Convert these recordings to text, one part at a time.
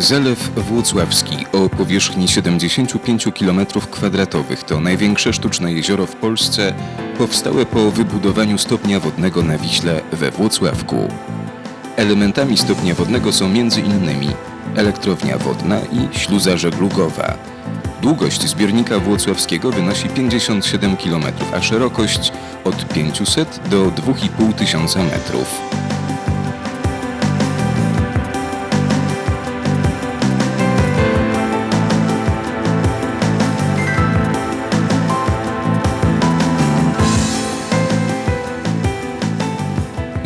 Zalew Włocławski o powierzchni 75 km2 to największe sztuczne jezioro w Polsce powstałe po wybudowaniu stopnia wodnego na Wiśle we Włocławku. Elementami stopnia wodnego są m.in. elektrownia wodna i śluza żeglugowa. Długość zbiornika włocławskiego wynosi 57 km, a szerokość od 500 do 2500 metrów.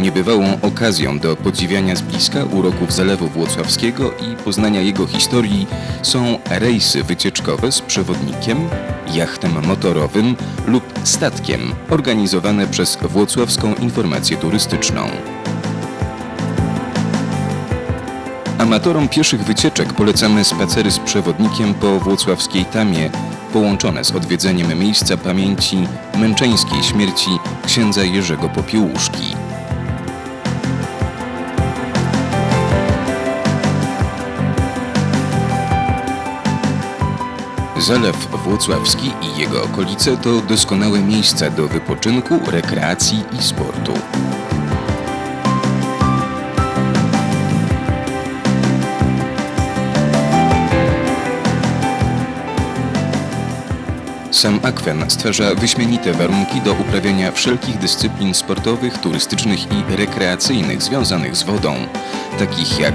Niebywałą okazją do podziwiania z bliska uroków Zalewu Włocławskiego i poznania jego historii są rejsy wycieczkowe z przewodnikiem, jachtem motorowym lub statkiem organizowane przez Włocławską Informację Turystyczną. Amatorom pieszych wycieczek polecamy spacery z przewodnikiem po włocławskiej tamie, połączone z odwiedzeniem miejsca pamięci męczeńskiej śmierci księdza Jerzego Popiełuszki. Zalew Włocławski i jego okolice to doskonałe miejsca do wypoczynku, rekreacji i sportu. Sam akwen stwarza wyśmienite warunki do uprawiania wszelkich dyscyplin sportowych, turystycznych i rekreacyjnych związanych z wodą, takich jak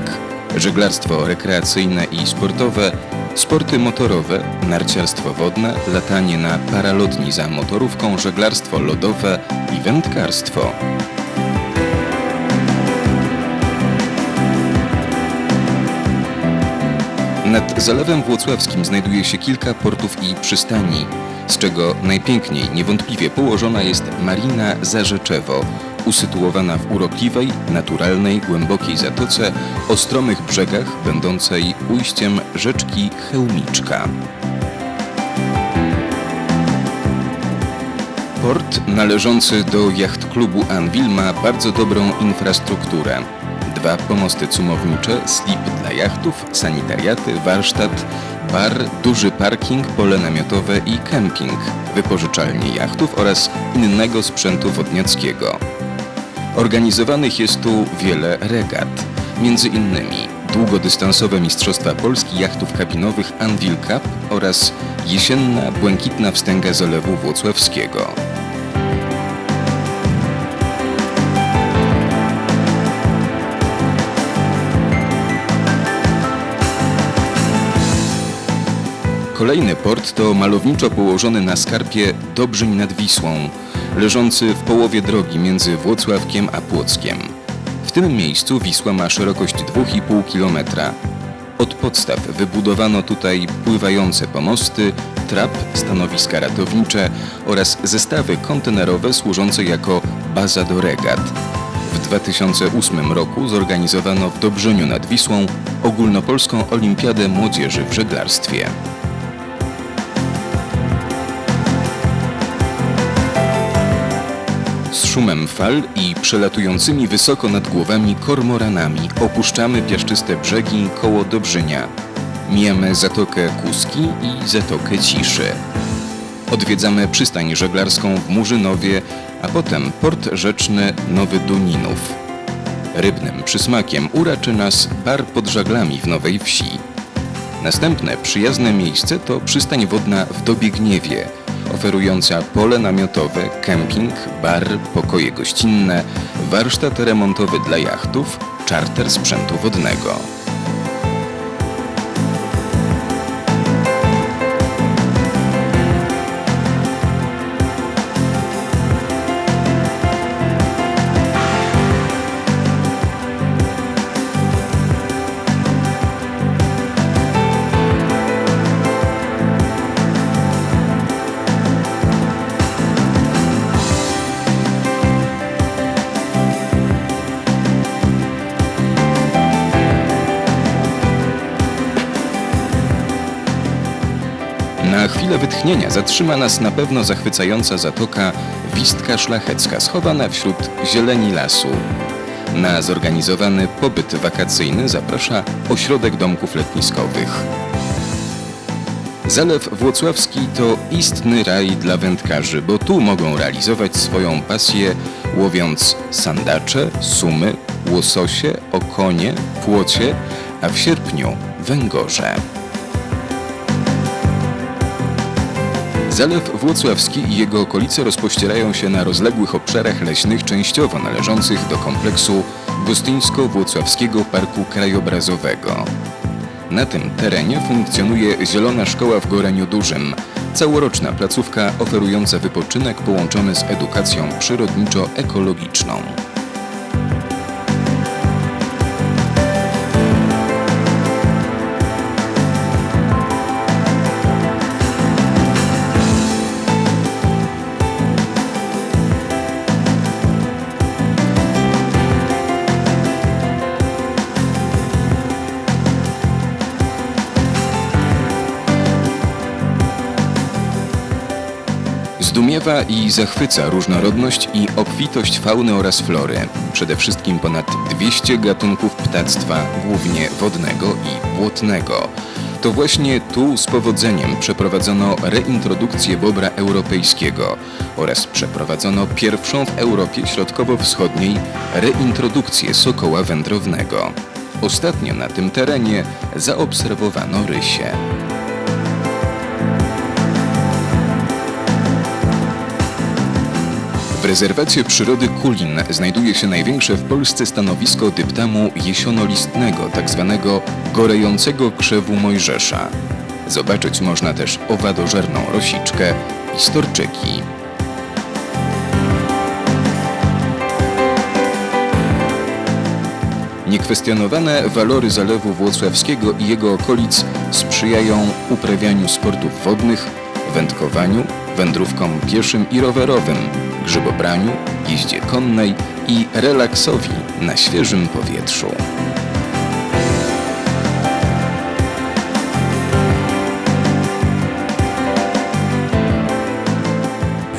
żeglarstwo rekreacyjne i sportowe, sporty motorowe, narciarstwo wodne, latanie na paralotni za motorówką, żeglarstwo lodowe i wędkarstwo. Nad Zalewem Włocławskim znajduje się kilka portów i przystani, z czego najpiękniej niewątpliwie położona jest Marina Zarzeczewo, usytuowana w urokliwej, naturalnej, głębokiej zatoce o stromych brzegach, będącej ujściem rzeczki Chełmiczka. Port należący do jacht klubu Anvil ma bardzo dobrą infrastrukturę. Dwa pomosty cumownicze, slip dla jachtów, sanitariaty, warsztat, bar, duży parking, pole namiotowe i kemping, wypożyczalnie jachtów oraz innego sprzętu wodniackiego. Organizowanych jest tu wiele regat, między innymi długodystansowe Mistrzostwa Polski jachtów kabinowych Anvil Cup oraz jesienna błękitna wstęga Zalewu Włocławskiego. Kolejny port to malowniczo położony na skarpie Dobrzyń nad Wisłą, leżący w połowie drogi między Włocławkiem a Płockiem. W tym miejscu Wisła ma szerokość 2,5 km. Od podstaw wybudowano tutaj pływające pomosty, trap, stanowiska ratownicze oraz zestawy kontenerowe służące jako baza do regat. W 2008 roku zorganizowano w Dobrzyniu nad Wisłą ogólnopolską olimpiadę młodzieży w żeglarstwie. Szumem fal i przelatującymi wysoko nad głowami kormoranami opuszczamy piaszczyste brzegi koło Dobrzynia. Mijamy Zatokę Kuski i Zatokę Ciszy. Odwiedzamy przystań żeglarską w Murzynowie, a potem port rzeczny Nowy Duninów. Rybnym przysmakiem uraczy nas bar pod żaglami w Nowej Wsi. Następne przyjazne miejsce to przystań wodna w Dobiegniewie, oferująca pole namiotowe, kemping, bar, pokoje gościnne, warsztat remontowy dla jachtów, czarter sprzętu wodnego. Chwilę wytchnienia zatrzyma nas na pewno zachwycająca zatoka Wistka Szlachecka, schowana wśród zieleni lasu. Na zorganizowany pobyt wakacyjny zaprasza Ośrodek Domków Letniskowych. Zalew Włocławski to istny raj dla wędkarzy, bo tu mogą realizować swoją pasję łowiąc sandacze, sumy, łososie, okonie, płocie, a w sierpniu węgorze. Zalew Włocławski i jego okolice rozpościerają się na rozległych obszarach leśnych częściowo należących do kompleksu Gostyńsko-Włocławskiego Parku Krajobrazowego. Na tym terenie funkcjonuje Zielona Szkoła w Goreniu Dużym, całoroczna placówka oferująca wypoczynek połączony z edukacją przyrodniczo-ekologiczną. Zdumiewa i zachwyca różnorodność i obfitość fauny oraz flory. Przede wszystkim ponad 200 gatunków ptactwa, głównie wodnego i błotnego. To właśnie tu z powodzeniem przeprowadzono reintrodukcję bobra europejskiego oraz przeprowadzono pierwszą w Europie Środkowo-Wschodniej reintrodukcję sokoła wędrownego. Ostatnio na tym terenie zaobserwowano rysie. W rezerwacie przyrody Kulin znajduje się największe w Polsce stanowisko dyptamu jesionolistnego, tzw. gorejącego krzewu Mojżesza. Zobaczyć można też owadożerną rosiczkę i storczyki. Niekwestionowane walory Zalewu Włocławskiego i jego okolic sprzyjają uprawianiu sportów wodnych, wędkowaniu, wędrówkom pieszym i rowerowym, grzybobraniu, jeździe konnej i relaksowi na świeżym powietrzu.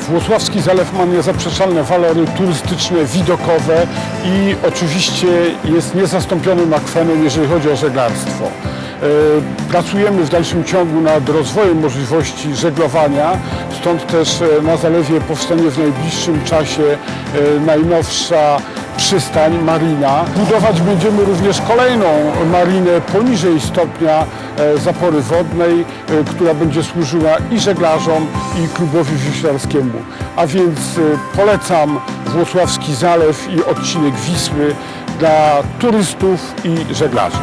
Włocławski Zalew ma niezaprzeczalne walory turystyczne, widokowe i oczywiście jest niezastąpionym akwenem, jeżeli chodzi o żeglarstwo. E, Pracujemy w dalszym ciągu nad rozwojem możliwości żeglowania, stąd też e, na zalewie powstanie w najbliższym czasie e, najnowsza przystań, marina. Budować będziemy również kolejną marinę poniżej stopnia zapory wodnej, która będzie służyła i żeglarzom, i klubowi wioślarskiemu. A więc polecam Włocławski Zalew i odcinek Wisły dla turystów i żeglarzy.